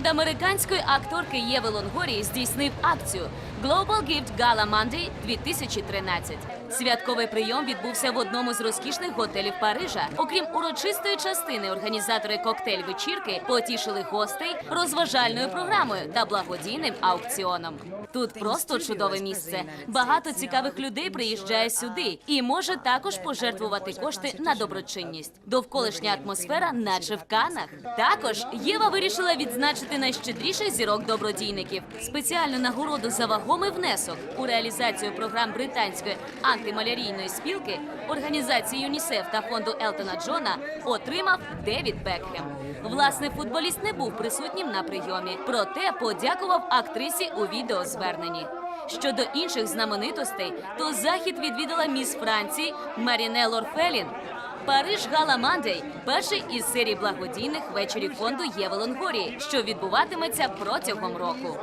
Фонд американської акторки Єви Лонгорії здійснив акцію Global Gift Gala Monday 2013. Святковий прийом відбувся в одному з розкішних готелів Парижа. Окрім урочистої частини, організатори коктейль-вечірки потішили гостей розважальною програмою та благодійним аукціоном. Тут просто чудове місце. Багато цікавих людей приїжджає сюди і може також пожертвувати кошти на доброчинність. Довколишня атмосфера, наче в канах. Також Єва вирішила відзначити найщедріших зірок добродійників. Спеціальну нагороду за вагомий внесок у реалізацію програм британської антималярійної спілки, організації ЮНІСЕФ та фонду Елтона Джона отримав Девід Бекхем. Власне, футболіст не був присутнім на прийомі, проте подякував актрисі у відеозверненні. Щодо інших знаменитостей, то захід відвідала міс Франції Маріне Лорфелін. Париж Гала Мандей перший із серії благодійних вечорів фонду Єви Лонгорії, що відбуватиметься протягом року.